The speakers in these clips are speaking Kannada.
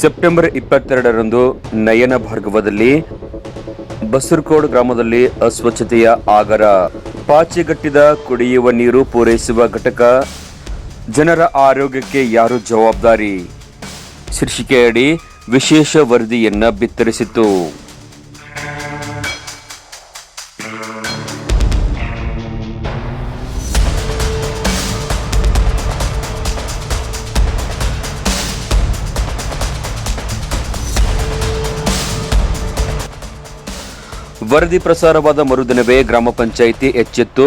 ಸೆಪ್ಟೆಂಬರ್ ಇಪ್ಪತ್ತೆರಡರಂದು ನಯನ ಭಾರ್ಗವದಲ್ಲಿ ಬಸರ್ಕೋಡ್ ಗ್ರಾಮದಲ್ಲಿ ಅಸ್ವಚ್ಛತೆಯ ಆಗರ. ಪಾಚಿಗಟ್ಟಿದ ಕುಡಿಯುವ ನೀರು ಪೂರೈಸುವ ಘಟಕ ಜನರ ಆರೋಗ್ಯಕ್ಕೆ ಯಾರು ಜವಾಬ್ದಾರಿ? ಶೀರ್ಷಿಕೆಯಡಿ ವಿಶೇಷ ವರದಿಯನ್ನು ಬಿತ್ತರಿಸಿತು ವರದಿ ಪ್ರಸಾರವಾದ ಮರುದಿನವೇ ಗ್ರಾಮ ಪಂಚಾಯಿತಿ ಎಚ್ಚೆತ್ತು.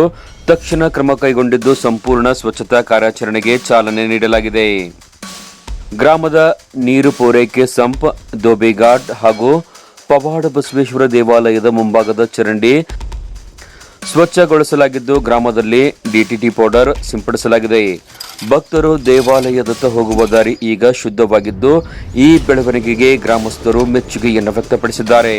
ತಕ್ಷಣ ಕ್ರಮ ಕೈಗೊಂಡಿದ್ದು ಸಂಪೂರ್ಣ ಸ್ವಚ್ಛತಾ ಕಾರ್ಯಾಚರಣೆಗೆ ಚಾಲನೆ ನೀಡಲಾಗಿದೆ. ಗ್ರಾಮದ ನೀರು ಪೂರೈಕೆ ಸಂಪ್, ದೋಬಿಘಾಟ್ ಹಾಗೂ ಪವಾಡ ಬಸವೇಶ್ವರ ದೇವಾಲಯದ ಮುಂಭಾಗದ ಚರಂಡಿ ಸ್ವಚ್ಛಗೊಳಿಸಲಾಗಿದ್ದು ಗ್ರಾಮದಲ್ಲಿ ಡಿಟಿಟಿ ಪೌಡರ್ ಸಿಂಪಡಿಸಲಾಗಿದೆ. ಭಕ್ತರು ದೇವಾಲಯದತ್ತ ಹೋಗುವ ದಾರಿ ಈಗ ಶುದ್ಧವಾಗಿದ್ದು ಈ ಬೆಳವಣಿಗೆಗೆ ಗ್ರಾಮಸ್ಥರು ಮೆಚ್ಚುಗೆಯನ್ನು ವ್ಯಕ್ತಪಡಿಸಿದ್ದಾರೆ.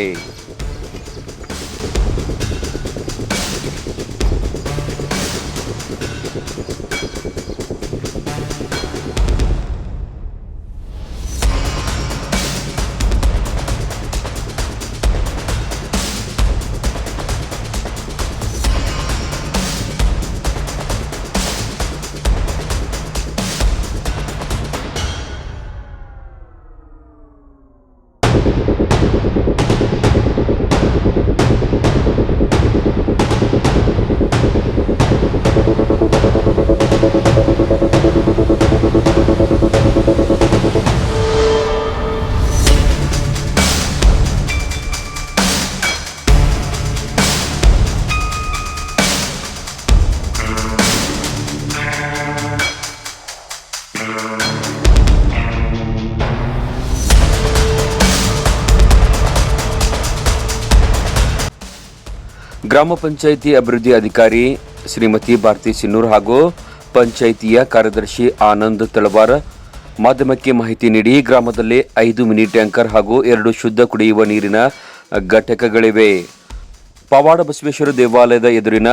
ಗ್ರಾಮ ಪಂಚಾಯಿತಿ ಅಭಿವೃದ್ಧಿ ಅಧಿಕಾರಿ ಶ್ರೀಮತಿ ಭಾರತಿ ಸಿನ್ನೂರ್ ಹಾಗೂ ಪಂಚಾಯಿತಿಯ ಕಾರ್ಯದರ್ಶಿ ಆನಂದ್ ತಳವಾರ್ ಮಾಧ್ಯಮಕ್ಕೆ ಮಾಹಿತಿ ನೀಡಿ ಗ್ರಾಮದಲ್ಲಿ ಐದು ಮಿನಿ ಟ್ಯಾಂಕರ್ ಹಾಗೂ ಎರಡು ಶುದ್ಧ ಕುಡಿಯುವ ನೀರಿನ ಘಟಕಗಳಿವೆ. ಪವಾಡ ಬಸವೇಶ್ವರ ದೇವಾಲಯದ ಎದುರಿನ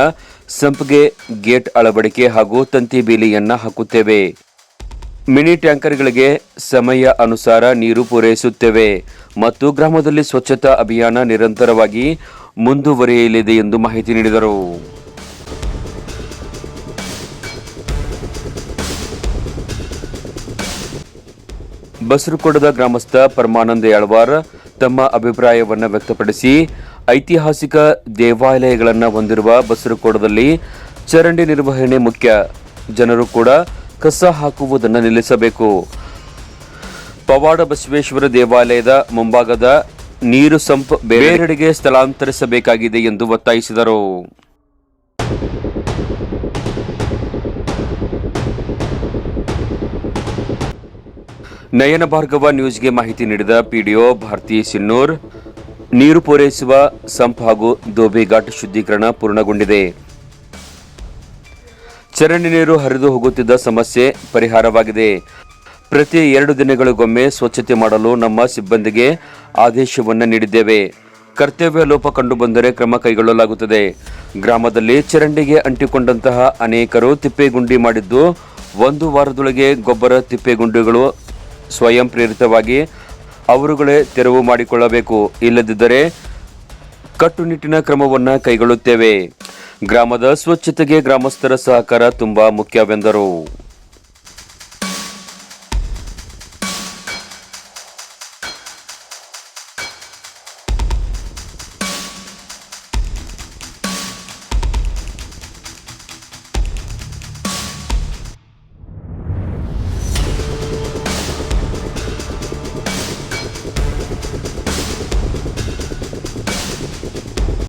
ಸಂಪ್ಗೆ ಗೇಟ್ ಅಳವಡಿಕೆ ಹಾಗೂ ತಂತಿ ಬೇಲಿಯನ್ನ ಹಾಕುತ್ತೇವೆ. ಮಿನಿ ಟ್ಯಾಂಕರ್ಗಳಿಗೆ ಸಮಯ ಅನುಸಾರ ನೀರು ಪೂರೈಸುತ್ತೇವೆ ಮತ್ತು ಗ್ರಾಮದಲ್ಲಿ ಸ್ವಚ್ಛತಾ ಅಭಿಯಾನ ನಿರಂತರವಾಗಿ ಮುಂದುವರಿಯಲಿದೆ ಎಂದು ಮಾಹಿತಿ ನೀಡಿದರು. ಬಸರುಕೊಡದ ಗ್ರಾಮಸ್ಥ ಪರಮಾನಂದ ಯಾಳ್ವಾರ್ ತಮ್ಮ ಅಭಿಪ್ರಾಯವನ್ನು ವ್ಯಕ್ತಪಡಿಸಿ, ಐತಿಹಾಸಿಕ ದೇವಾಲಯಗಳನ್ನು ಹೊಂದಿರುವ ಬಸರುಕೋಡದಲ್ಲಿ ಚರಂಡಿ ನಿರ್ವಹಣೆ ಮುಖ್ಯ. ಜನರು ಕೂಡ ಕಸ ಹಾಕುವುದನ್ನು ನಿಲ್ಲಿಸಬೇಕು. ಪವಾಡ ಬಸವೇಶ್ವರ ದೇವಾಲಯದ ಮುಂಭಾಗದ ನೀರು ಸಂಪ್ ಬೇರೆಡೆಗೆ ಸ್ಥಳಾಂತರಿಸಬೇಕಾಗಿದೆ ಎಂದು ಒತ್ತಾಯಿಸಿದರು. ನಯನ ಭಾರ್ಗವ ನ್ಯೂಸ್ಗೆ ಮಾಹಿತಿ ನೀಡಿದ ಪಿಡಿಒ ಭಾರತಿ ಸಿನ್ನೂರ್ ನೀರು ಪೂರೈಸುವ ಸಂಪ್ ಹಾಗೂ ದೋಬೆಘಾಟ್ ಶುದ್ಧೀಕರಣ ಪೂರ್ಣಗೊಂಡಿದೆ. ಚರಂಡಿ ನೀರು ಹರಿದು ಹೋಗುತ್ತಿದ್ದ ಸಮಸ್ಯೆ ಪರಿಹಾರವಾಗಿದೆ. ಪ್ರತಿ ಎರಡು ದಿನಗಳಿಗೊಮ್ಮೆ ಸ್ವಚ್ಛತೆ ಮಾಡಲು ನಮ್ಮ ಸಿಬ್ಬಂದಿಗೆ ಆದೇಶವನ್ನು ನೀಡಿದ್ದೇವೆ. ಕರ್ತವ್ಯ ಲೋಪ ಕಂಡುಬಂದರೆ ಕ್ರಮ ಕೈಗೊಳ್ಳಲಾಗುತ್ತದೆ. ಗ್ರಾಮದಲ್ಲಿ ಚರಂಡಿಗೆ ಅಂಟಿಕೊಂಡಂತಹ ಅನೇಕರು ತಿಪ್ಪೆಗುಂಡಿ ಮಾಡಿದ್ದು, ಒಂದು ವಾರದೊಳಗೆ ಗೊಬ್ಬರ, ತಿಪ್ಪೆಗುಂಡಿಗಳು ಸ್ವಯಂ ಪ್ರೇರಿತವಾಗಿ ಅವರುಗಳೇ ತೆರವು ಮಾಡಿಕೊಳ್ಳಬೇಕು. ಇಲ್ಲದಿದ್ದರೆ ಕಟ್ಟುನಿಟ್ಟಿನ ಕ್ರಮವನ್ನು ಕೈಗೊಳ್ಳುತ್ತೇವೆ. ಗ್ರಾಮದ ಸ್ವಚ್ಛತೆಗೆ ಗ್ರಾಮಸ್ಥರ ಸಹಕಾರ ತುಂಬಾ ಮುಖ್ಯವೆಂದರು.